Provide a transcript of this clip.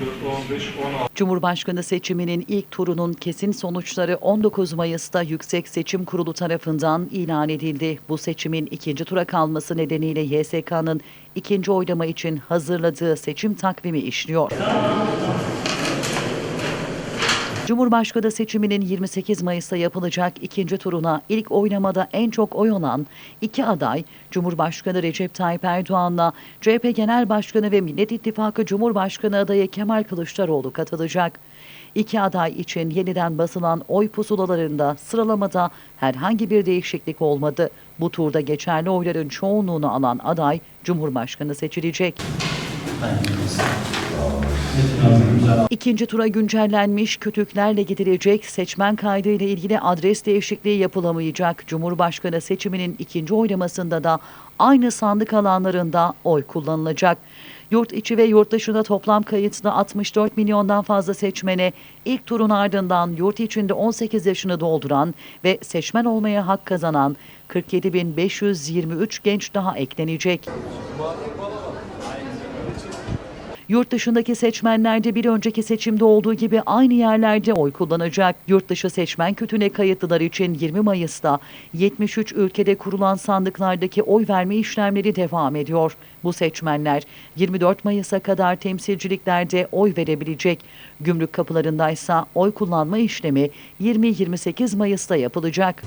15, 16. Cumhurbaşkanı seçiminin ilk turunun kesin sonuçları 19 Mayıs'ta Yüksek Seçim Kurulu tarafından ilan edildi. Bu seçimin ikinci tura kalması nedeniyle YSK'nın ikinci oylama için hazırladığı seçim takvimi işliyor. Cumhurbaşkanı seçiminin 28 Mayıs'ta yapılacak ikinci turuna ilk oylamada en çok oy alan iki aday Cumhurbaşkanı Recep Tayyip Erdoğan'la CHP Genel Başkanı ve Millet İttifakı Cumhurbaşkanı adayı Kemal Kılıçdaroğlu katılacak. İki aday için yeniden basılan oy pusulalarında sıralamada herhangi bir değişiklik olmadı. Bu turda geçerli oyların çoğunluğunu alan aday Cumhurbaşkanı seçilecek. İkinci tura güncellenmiş kütüklerle gidilecek seçmen kaydı ile ilgili adres değişikliği yapılamayacak. Cumhurbaşkanı seçiminin ikinci oylamasında da aynı sandık alanlarında oy kullanılacak. Yurt içi ve yurt dışında toplam kayıtlı 64 milyondan fazla seçmene ilk turun ardından yurt içinde 18 yaşını dolduran ve seçmen olmaya hak kazanan 47.523 genç daha eklenecek. Yurt dışındaki seçmenler de bir önceki seçimde olduğu gibi aynı yerlerde oy kullanacak. Yurt dışı seçmen kütüğüne kayıtlılar için 20 Mayıs'ta 73 ülkede kurulan sandıklardaki oy verme işlemleri devam ediyor. Bu seçmenler 24 Mayıs'a kadar temsilciliklerde oy verebilecek. Gümrük kapılarındaysa oy kullanma işlemi 20-28 Mayıs'ta yapılacak.